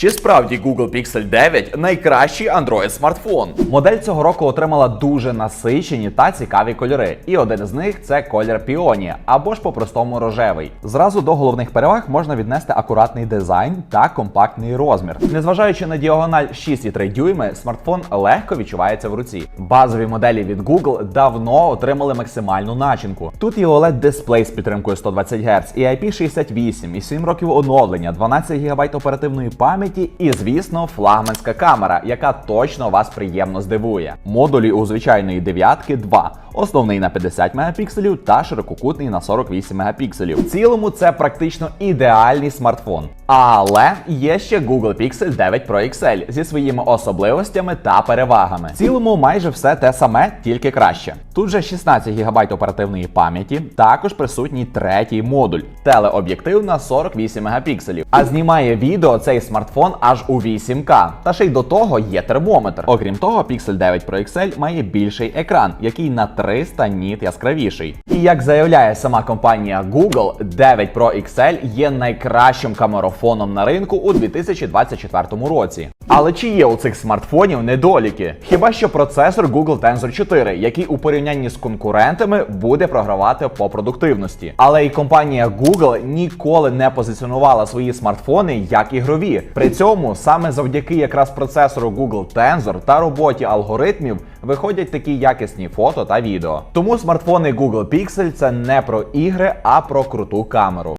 Чи справді Google Pixel 9 найкращий Android смартфон? Модель цього року отримала дуже насичені та цікаві кольори, і один з них це колір піоні або ж по-простому рожевий. Зразу до головних переваг можна віднести акуратний дизайн та компактний розмір. Незважаючи на діагональ 6,3 дюйми, смартфон легко відчувається в руці. Базові моделі від Google давно отримали максимальну начинку. Тут є oled дисплей з підтримкою 120 Гц, і IP68, і 7 років оновлення, 12 ГБ оперативної пам'яті, і звісно, флагманська камера, яка точно вас приємно здивує. Модулі у звичайної дев'ятки два. Основний на 50 мегапікселів та ширококутний на 48 мегапікселів. В цілому це практично ідеальний смартфон. Але є ще Google Pixel 9 Pro XL зі своїми особливостями та перевагами. В цілому майже все те саме, тільки краще. Тут же 16 ГБ оперативної пам'яті, також присутній третій модуль, телеоб'єктив на 48 мегапікселів. А знімає відео цей смартфон аж у 8К. Та ще й до того є термометр. Окрім того, Pixel 9 Pro XL має більший екран, який на 300 ніт яскравіший. І як заявляє сама компанія Google, 9 Pro XL є найкращим камерофоном на ринку у 2024 році. Але чи є у цих смартфонів недоліки? Хіба що процесор Google Tensor 4, який у порівнянні з конкурентами буде програвати по продуктивності. Але і компанія Google ніколи не позиціонувала свої смартфони як ігрові. При цьому саме завдяки якраз процесору Google Tensor та роботі алгоритмів виходять такі якісні фото та відео. Тому смартфони Google Pixel це не про ігри, а про круту камеру.